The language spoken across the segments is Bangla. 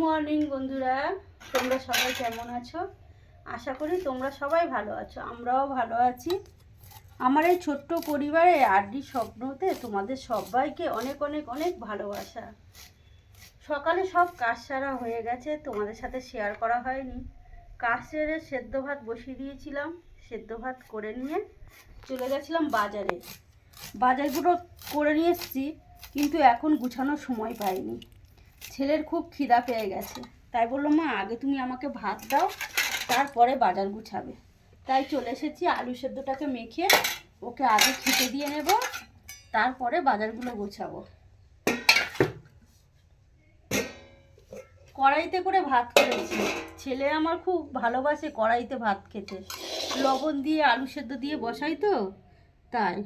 মর্নিং বন্ধুরা, তোমরা সবাই কেমন আছো? আশা করি তোমরা সবাই ভালো আছো, আমরাও ভালো আছি। আমার এই ছোট্ট পরিবারে আড্ডি স্বপ্নতে তোমাদের সবাইকে অনেক অনেক অনেক ভালোবাসা। সকালে সব কাজ সারা হয়ে গেছে, তোমাদের সাথে শেয়ার করা হয়নি। কাজ সেরে সেদ্ধ ভাত বসিয়ে দিয়েছিলাম, সেদ্ধ ভাত করে নিয়ে চলে গেছিলাম বাজারে। বাজারগুলো করে নিয়ে এসেছি, কিন্তু এখন গুছানোর সময় পাইনি। ছেলের খুব খিদা পেয়ে গেছে। তাই বলল, মা, আগে তুমি আমাকে ভাত দাও, তারপরে বাজার গুছাবে। তাই চলে এসেছি, আলু সেদ্ধটাকে মেখে ওকে আগে খেতে দিয়ে নেব, তারপরে বাজারগুলো গোছাবো। কড়াইতে করে ভাত করেছি। ছেলে আমার খুব ভালোবাসে কড়াইতে ভাত খেতে। লবণ দিয়ে আলু সেদ্ধ দিয়ে বসাই তো, তাই।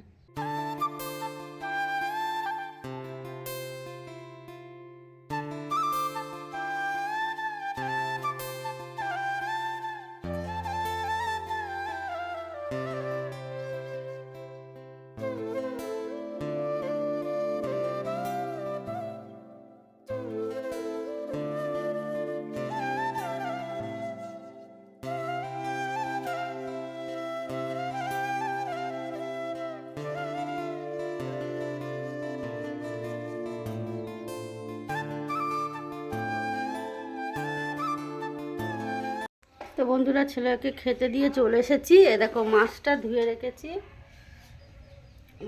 তো বন্ধুরা ছেলেকে খেতে দিয়ে চলে এসেছি। এ দেখো মাছটা ধুয়ে রেখেছি।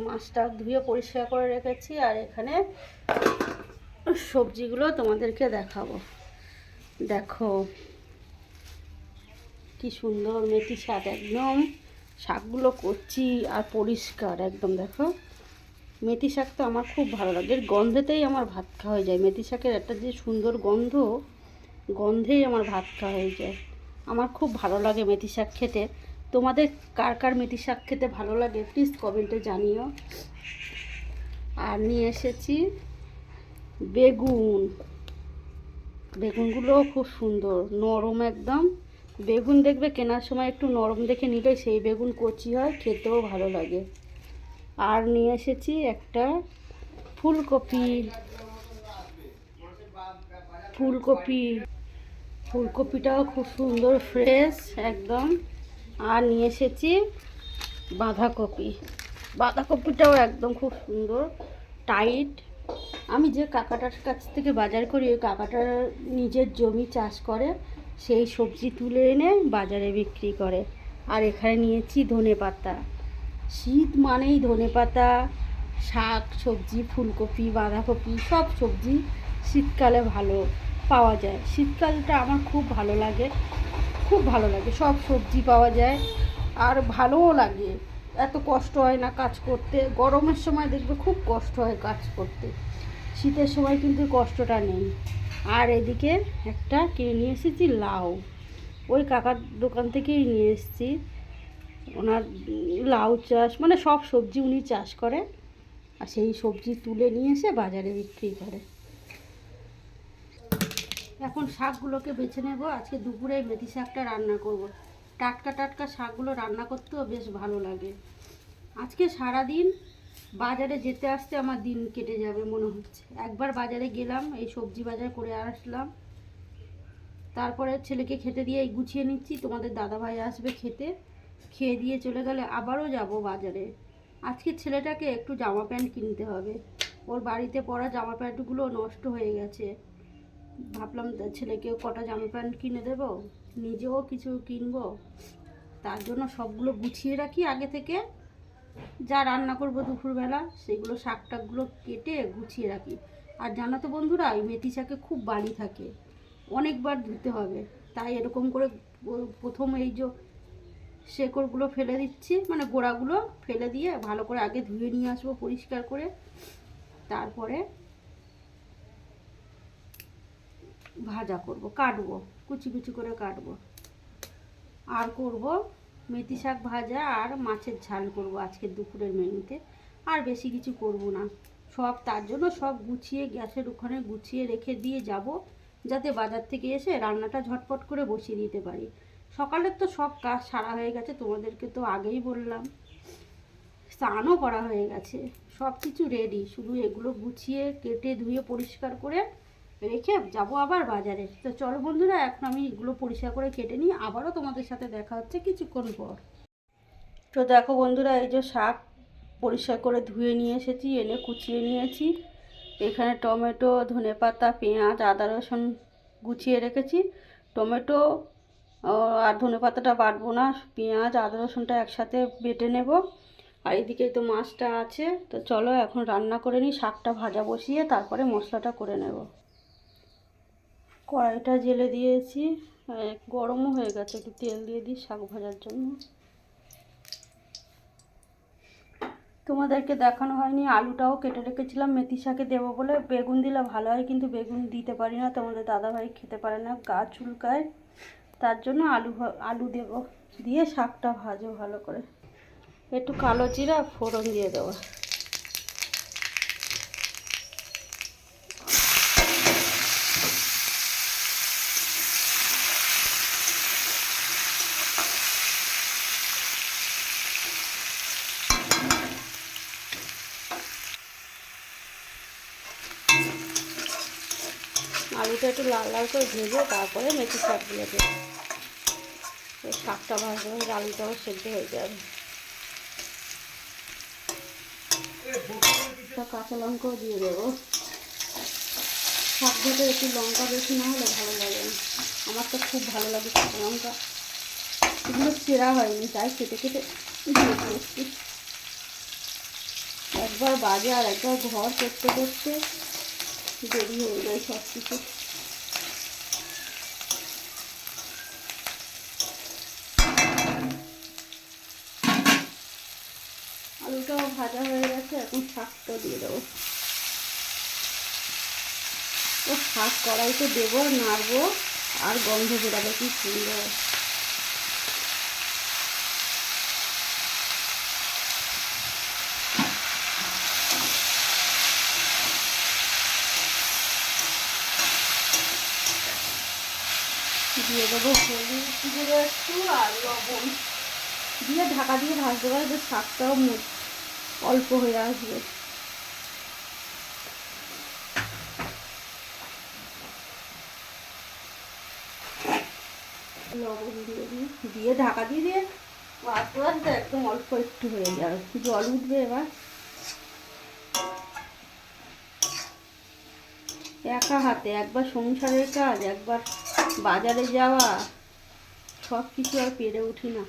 মাছটা ধুয়ে পরিষ্কার করে রেখেছি আর এখানে সবজিগুলো তোমাদেরকে দেখাবো। দেখো কি সুন্দর মেথি শাক একদম। শাকগুলো করছি আর পরিষ্কার একদম, দেখো। মেথি শাক তো আমার খুব ভালো লাগে। এর গন্ধেতেই আমার ভাত খাওয়া হয়ে যায়। মেথি শাকের একটা যে সুন্দর গন্ধ, গন্ধেই আমার ভাত খাওয়া হয়ে যায়। আমার খুব ভালো লাগে মেথি শাক খেতে। তোমাদের কার কার মেথি শাক খেতে ভালো লাগে প্লিজ কমেন্টে জানিও। আর নিয়ে এসেছি বেগুন। বেগুনগুলোও খুব সুন্দর, নরম একদম। বেগুন দেখবে কেনার সময় একটু নরম দেখে নিলে সেই বেগুন কচি হয়, খেতেও ভালো লাগে। আর নিয়ে এসেছি একটা ফুলকপি। ফুলকপি। ফুলকপিটাও খুব সুন্দর ফ্রেশ একদম। আর নিয়ে এসেছি বাঁধাকপি। বাঁধাকপিটাও একদম খুব সুন্দর টাইট আমি যে কাকাটার কাছ থেকে বাজার করি, ওই কাকাটার নিজের জমি চাষ করে, সেই সবজি তুলে এনে বাজারে বিক্রি করে। আর এখানে নিয়েছি ধনে পাতা। শীত মানেই ধনে পাতা, শাক, সবজি, ফুলকপি, বাঁধাকপি, সব সবজি শীতকালে ভালো। পাওয়া যায়। শীতকালটা আমার খুব ভালো লাগে। খুব ভালো লাগে। সব সবজি পাওয়া যায় আর ভালোও লাগে। এত কষ্ট হয় না কাজ করতে। গরমের সময় দেখবে খুব কষ্ট হয় কাজ করতে। শীতের সময় কিন্তু কষ্টটা নেই। আর এদিকে একটা কিনে নিয়ে এসেছি, লাউ। ওই কাকার দোকান থেকেই নিয়ে এসেছি। ওনার লাউ চাষ মানে সব সবজি উনি চাষ করে। আর সেই সবজি তুলে নিয়ে এসে বাজারে বিক্রি করে। এখন শাকগুলোকে বেছে নেব। আজকে দুপুরে মেথি শাকটা রান্না করব। টাটকা টাটকা শাকগুলো রান্না করতেও বেশ ভালো লাগে। আজকে সারা দিন বাজারে যেতে আসতে আমার দিন কেটে যাবে মনে হচ্ছে। একবার বাজারে গেলাম, এই সবজি বাজার করে আসলাম। তারপরে ছেলেকে খেতে দিয়ে গুছিয়ে নিচ্ছি। তোমাদের দাদাভাই আসবে খেতে। খেয়ে দিয়ে চলে গেলে আবারও যাব বাজারে। আজকে ছেলেটাকে একটু জামা প্যান্ট কিনতে হবে। ওর বাড়িতে পরা জামা প্যান্টগুলো নষ্ট হয়ে গেছে। ভাবলাম ছেলেকেও কটা জামা প্যান্ট কিনে দেব, নিজেও কিছু কিনবো। তার জন্য সবগুলো গুছিয়ে রাখি আগে থেকে। যা রান্না করব দুপুরবেলা, সেগুলো শাক টাকগুলো কেটে গুছিয়ে রাখি। আর জানো তো বন্ধুরা এই মেথি শাকে খুব বালি থাকে, অনেকবার ধুতে হবে। তাই এরকম করে প্রথম এই যে শেকড়গুলো ফেলে দিচ্ছি মানে গোড়াগুলো ফেলে দিয়ে ভালো করে আগে ধুয়ে নিয়ে আসব পরিষ্কার করে। তারপরে ভাজা করব, কাটবো, কুচি কুচি করে কাটবো। আর করব মেথি শাক ভাজা আর মাছের ঝাল করব আজকে দুপুরের মেনুতে। আর বেশি কিছু করব না। সব তার জন্য সব গুছিয়ে গ্যাসের ওখানে গুছিয়ে রেখে দিয়ে যাব, যাতে বাজার থেকে এসে রান্নাটা ঝটপট করে বসিয়ে দিতে পারি। সকালের তো সব কাজ সারা হয়ে গেছে, তোমাদেরকে তো আগেই বললাম। স্নানও করা হয়ে গেছে। সব কিছু রেডি শুধু এগুলো গুছিয়ে, কেটে ধুয়ে পরিষ্কার করে রেখে যাব আবার বাজারে। তো চলো বন্ধুরা, এখন আমি এগুলো পরিষ্কার করে কেটে নিই, আবারও তোমাদের সাথে দেখা হচ্ছে কিছুক্ষণ পর। তো দেখো বন্ধুরা, এই যে শাক পরিষ্কার করে ধুয়ে নিয়ে এসেছি, এনে কুচিয়ে নিয়েছি। এখানে টমেটো, ধনেপাতা, পেঁয়াজ, আদা, রসুন গুছিয়ে রেখেছি। টমেটো আর ধনেপাতাটা বাটবো না, পেঁয়াজ, আদা, রসুনটা একসাথে বেটে নেব। আর এদিকে তো মাছটা আছে, তো চলো এখন রান্না করে নিই, শাকটা ভাজা বসিয়ে তারপরে মশলাটা করে নেব। কড়াইটা জেলে দিয়েছি গরমও হয়ে গেছে, একটু তেল দিয়ে দিই শাক ভাজার জন্য। তোমাদেরকে দেখানো হয়নি, আলুটাও কেটে রেখেছিলাম, মেথি শাকে দেবো বলে। বেগুন দিলে ভালো হয়, কিন্তু বেগুন দিতে পারি না, তোমাদের দাদাভাই খেতে পারে না, গা চুলকায়। তার জন্য আলু আলু দেবো, দিয়ে শাকটা ভাজো ভালো করে। একটু কালো জিরা, ফোড়ন দিয়ে দেবো। আলুটা একটু লাল লাল করে ভেজে তারপরে মেথি দিয়ে দেবো। এই শাকটা ভাজতে আলুটাও সেদ্ধ হয়ে যাবে। কাঁচা লঙ্কাও দিয়ে দেবো। শাক ভাজা একটু লঙ্কা বেশি না হলে ভালো লাগে না। আমার তো খুব ভালো লাগে কাঁচা লঙ্কা। এগুলো চেরা হয়নি, তাই কেটে কেটে একবার বাজে আর একবার ঘর করতে করতে দেরি হয়ে যায় সব কিছু আলুটাও ভাজা হয়ে গেছে, এখন শাকটা দিয়ে দেবো। ও শাক কড়াইতে দেবো, নাড়বো, আর গন্ধ বেরাবে কি সুন্দর। দিয়ে দেবো হলুদ একটু আর লবণ। দিয়ে ঢাকা দিয়ে ভাজতে পারে যে শাকটাও মু- অল্প হয়ে আসবে। লবণ দিয়ে দিই। দিয়ে ঢাকা দিয়ে দিয়ে ভাজতে ভাজতে একদম অল্প একটু হয়ে যাবে। জল উঠবে এবার। একা হাতে, একবার সংসারের কাজ, একবার বাজারে যাওয়া সব কিছু আর পেরে উঠি না।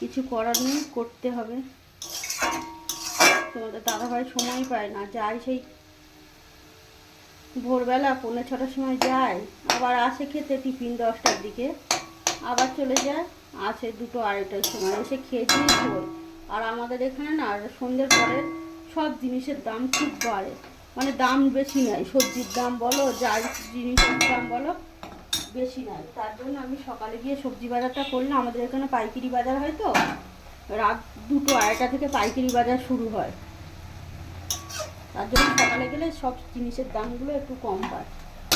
কিছু করার নেই, করতে হবে। তোমাদের দাদাভাই সময় পায় না, যায় সেই ভোরবেলা পৌনে ছটার সময় যায়, আবার আসে খেতে টিফিন দশটার দিকে, আবার চলে যায়, আসে দুটো আড়াইটার সময়, এসে খেয়ে আর আমাদের এখানে না, সন্ধ্যের পরে সব জিনিসের দাম খুব বাড়ে মানে দাম বেশি নয়, সবজির দাম বলো যাই জিনিসের দাম বলো, বেশি নয়। তার জন্য আমি সকালে গিয়ে সবজি বাজারটা করলাম, আমাদের এখানে পাইকারি বাজার হয় তো রাত দুটো আড়াইটা থেকে পাইকারি বাজার শুরু হয়। তার জন্য সকালে গেলে সব জিনিসের দামগুলো একটু কম পায়।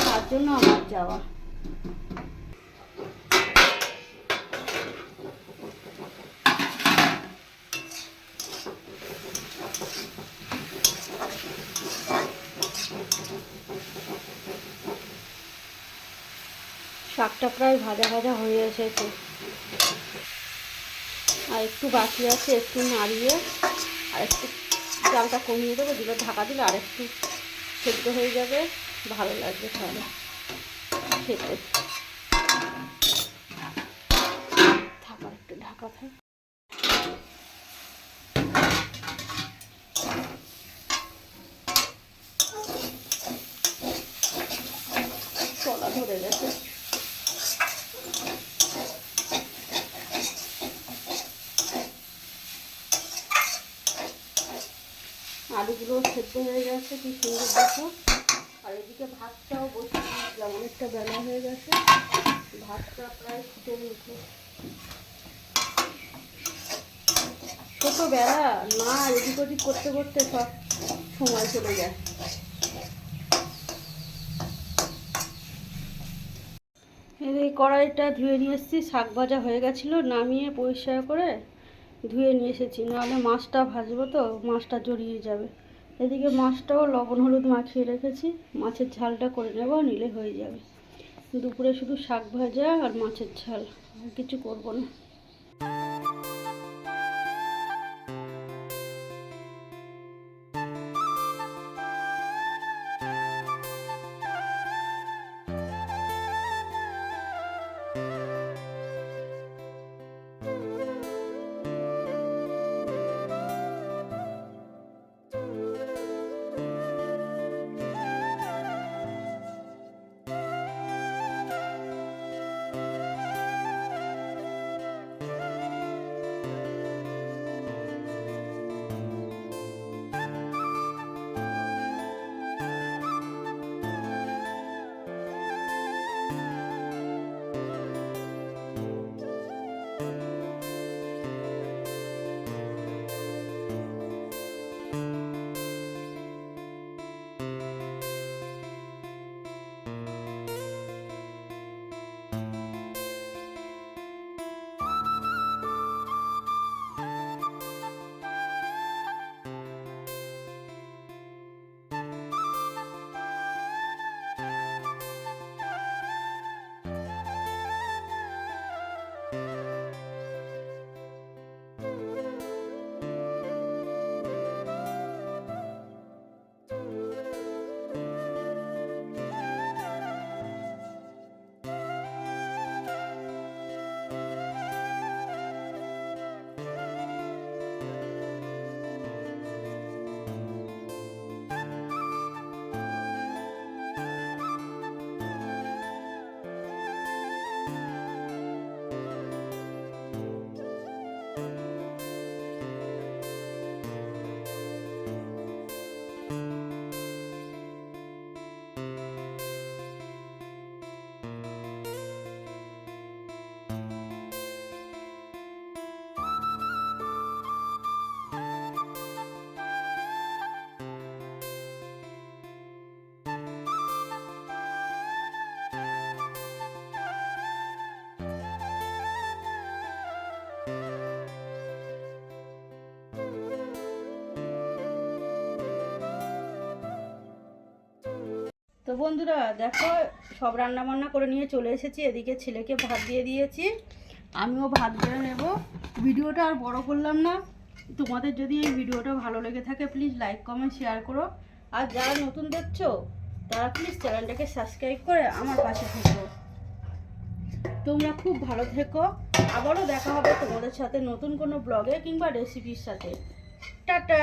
তার জন্য আমার যাওয়া। শাকটা প্রায় ভাজা ভাজা হয়ে এসেছে। আর একটু বাকি আছে, একটু নাড়িয়ে, আর একটু জালটা কমিয়ে দেবো দিলে ঢাকা দিলে আর একটু সেদ্ধ হয়ে যাবে, ভালো লাগবে তাহলে খেতে। থাকার একটু ঢাকা থাক। তলা ধরে গেছে। আলুগুলো সেদ্ধ হয়ে গেছে, কি সুন্দর দেখো। আর এদিকে ভাতটাও বসে দিয়েছিলাম অনেকটা বেলা হয়ে গেছে। ভাতটা প্রায় ফুটে নিয়েছে। ছোটো বেলা না এদিক ওদিক করতে করতে সব সময় চলে যায়। এই কড়াইটা ধুয়ে নিয়ে এসেছি, শাক ভাজা হয়ে গেছিল, নামিয়ে পরিষ্কার করে ধুয়ে নিয়ে এসেছি, নাহলে মাছটা ভাজবো তো, মাছটা জড়িয়ে যাবে। এদিকে মাছটাও লবণ হলুদ মাখিয়ে রেখেছি, মাছের ঝালটা করে নেব, নিলে হয়ে যাবে। দুপুরে শুধু শাক ভাজা আর মাছের ঝাল কিছু করব না। বন্ধুরা, দেখো, সব রান্না বান্না করে নিয়ে চলে এসেছি। এদিকে ছেলেকে ভাত দিয়ে দিয়েছি। আমিও ভাত বেড়ে নেব। ভিডিওটা আর বড় করলাম না। তোমাদের যদি এই ভিডিওটা ভালো লেগে থাকে প্লিজ লাইক কমেন্ট শেয়ার করো। আর যারা নতুন দেখছ, তারা প্লিজ চ্যানেলটাকে সাবস্ক্রাইব করে আমার পাশে থেকো। তোমরা খুব ভালো থেকো। আবারও দেখা হবে তোমাদের সাথে নতুন কোনো ব্লগে কিংবা রেসিপির সাথে। টাটা!